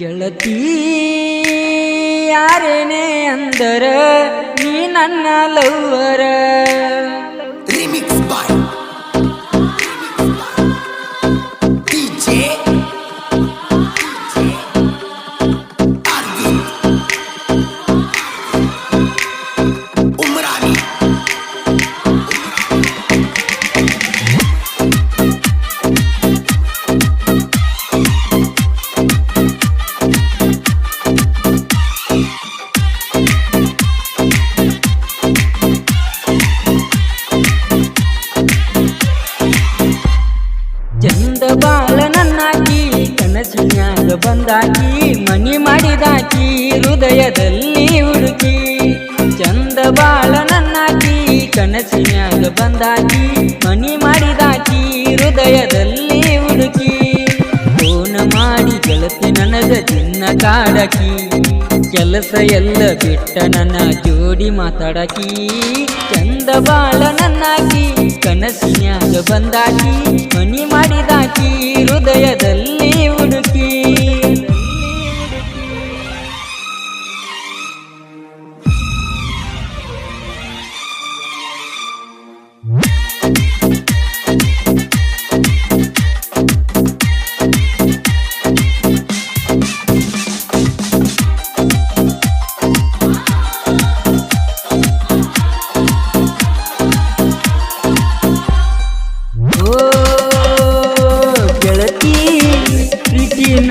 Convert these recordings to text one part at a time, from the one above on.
ಗೆಳತಿ ಯಾರೇನೇ ಅಂದರ ನೀ ನನ್ನ ಲವ್ವರ? ಚಂದ ಬಾಳ ನನ್ನಾಕಿ ಕನಸಿನ್ಯಾಗ ಬಂದಾಕಿ, ಮನಿ ಮಾಡಿದಾಕಿ, ಹೃದಯದಲ್ಲಿ ಹುಡುಕಿ. ಚಂದ ಬಾಳ ನನ್ನಾಕಿ ಕನಸಿನ್ಯಾಗ ಬಂದಾಕಿ, ಮನಿ ಮಾಡಿದಾಕಿ, ಹೃದಯದಲ್ಲಿ ಹುಡುಕಿ. ಫೋನ ಮಾಡಿ ಗೆಳತಿ ನನಗ ಚಿನ್ನ ಕಾಡಕಿ. ಕೆಲಸ ಎಲ್ಲ ಬಿಟ್ಟ ನನ್ನ ಜೋಡಿ ಮಾತಾಡಕಿ ಚಂದ ಬಾಳ ನನ್ನಾಕಿ ಕನಸಿನ್ಯಾಗ ಬಂದಾಕಿ ಮನಿ ಮಾಡಿದಾಕಿ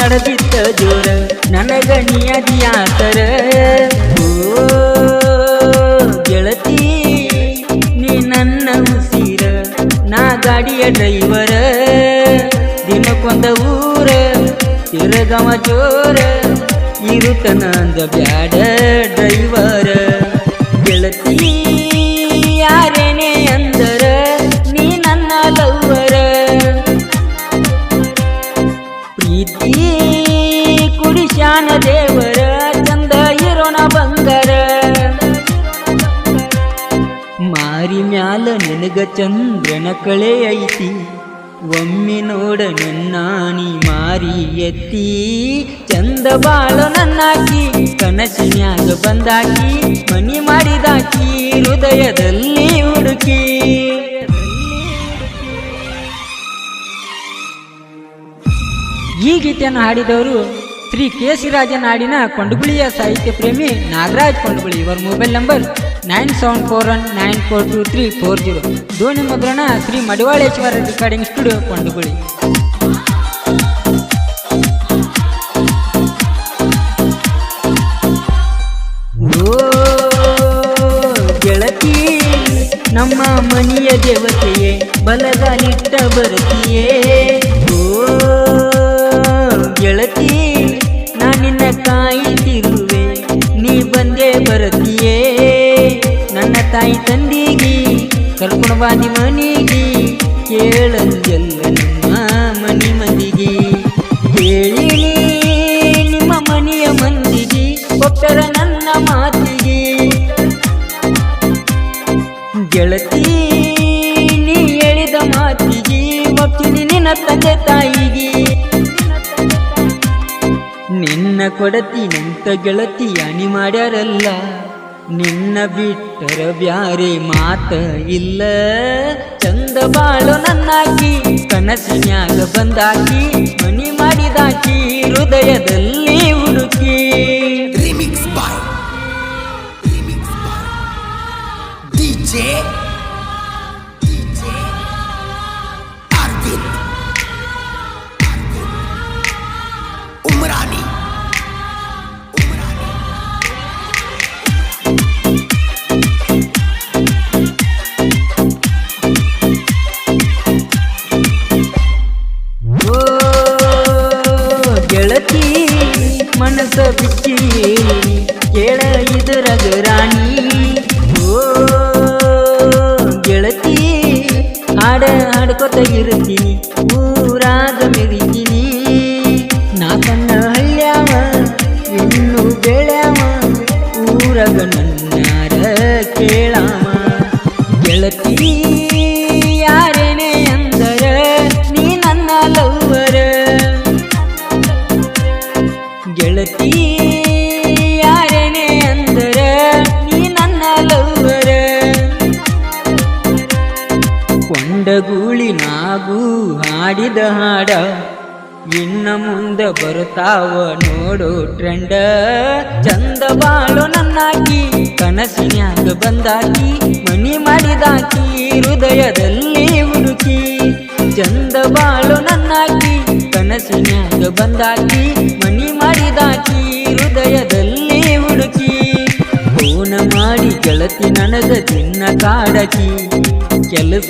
ಪ್ರೀತಿ ನಡೆದಿದ್ದ ಜೋರ, ನನಗ ಓ, ಗೆಳತಿ, ನೀ ನನ್ನ ಉಸಿರ, ನಾ ಗಾಡಿಯ ಡ್ರೈವರ. ದಿನಕ್ಕೊಂದ ಊರ ತಿರುಗವ ಜೋರ ಇರುತ್ತನಂದ ಬ್ಯಾಡ ಡ್ರೈವರ. ಗೆಳತಿ, ಯಾರೇನೇ ದೇವರ, ಚಂದ ಇರೋಣ ಬಂಗಾರ. ಮಾರಿ ಮ್ಯಾಲ ನಿನಗ ಚಂದ್ರನ ಕಳೆ ಐತಿ. ಒಮ್ಮೆ ನೋಡ ನನ್ನಾನಿ ಮಾರಿ ಎತ್ತಿ. ಚಂದ ಬಾಳು ನನ್ನಾಕಿ ಕನಸಿನ್ಯಾಗ ಬಂದಾಕಿ. ಮನಿ ಮಾಡಿದಾಕಿ, ಹೃದಯದಲ್ಲಿ ಹುಡುಕಿ. ಈ ಗೀತೆಯನ್ನು ಹಾಡಿದವರು ಶ್ರೀ ಕೆ ರಾಜನಾಡಿನ ಕೊಂಡುಗುಳಿಯ ಸಾಹಿತ್ಯ ಪ್ರೇಮಿ ನಾಗರಾಜ್ ಕೊಂಡುಗುಳಿ ಇವರ mobile number nine seven four one nine four two three four zero ಧ್ವನಿ ಮುದ್ರಣ ಶ್ರೀ ಮಡಿವಾಳೇಶ್ವರ ರೆಕಾರ್ಡಿಂಗ್ ಸ್ಟುಡಿಯೋ ಕೊಂಡುಗುಳಿ ಗೆಳತಿ, ನಮ್ಮ ಮನೆಯ ದೇವತೆಯೇ ಬಲಗಾಲಿಟ್ಟ ಬರತಿಯೇ ಕಾಯಿತಿರುವೆ ನೀ ಬಂದೆ ಬರುತ್ತೀಯೇ. ನನ್ನ ತಾಯಿ ತಂದಿಗಿ ಕರ್ಕೊಂಡು ಬಾನಿ ಮನಿಗಿ ಕೇಳಂಜಲ್ಲ ನಿಮ್ಮ ಮನಿ ಮಂದಿಗಿ. ಕೇಳಿನಿ ನಿಮ್ಮ ಮನೆಯ ಮಂದಿಗೆ ಕೊಟ್ಟರ ನನ್ನ ಮಾತಿಗೆ. ಗೆಳತಿ, ನೀ ಹೇಳಿದ ಮಾತಿಗೆ, ಒಪ್ಪಿನಿ ನಿನ್ನ ತಂದೆ ತಾಯಿಗೆ ನಿನ್ನ ಕೊಡತಿ ನಂತ ಗೆಳತಿ ಅಣಿ ಮಾಡ್ಯಾರಲ್ಲ ನಿನ್ನ ಬಿಟ್ಟರ ಬ್ಯಾರೆ ಮಾತ ಇಲ್ಲ. ಚಂದ ಬಾಳು ನನ್ನಾಕಿ ಕನಸಿನ್ಯಾಗ ಬಂದಾಕಿ, ಮನಿ ಮಾಡಿದಾಕಿ, ಹೃದಯದಲ್ಲಿ ಹುಡುಕಿ. Remix ಹಾಡ್ಕೊತ ಇರ್ತೀನಿ ಕೊಂಡಗೂಳಿ ನಾಗು ಹಾಡಿದ ಹಾಡ. ಇನ್ನ ಮುಂದೆ ಬರ್ತಾವ ನೋಡು ಟ್ರೆಂಡ. ಚಂದ ಬಾಳು ನನ್ನಾಕಿ, ಕನಸಿನ್ಯಾಗ ಬಂದಾಕಿ, ಮನಿ ಮಾಡಿದಾಕಿ, ಹೃದಯದಲ್ಲಿ ಹುಡುಕಿ ಚಂದ ಬಾಳು ನನ್ನಾಕಿ, ಕನಸಿನ್ಯಾಗ ಬಂದಾಕಿ, ಮನಿ ಮಾಡಿದಾಕಿ, ಹೃದಯದಲ್ಲಿ ಹುಡುಕಿ ಫೋನ ಮಾಡಿ ಗೆಳತಿ ನನಗ ತಿನ್ನ ಕಾಡಕಿ, ಕೆಲಸ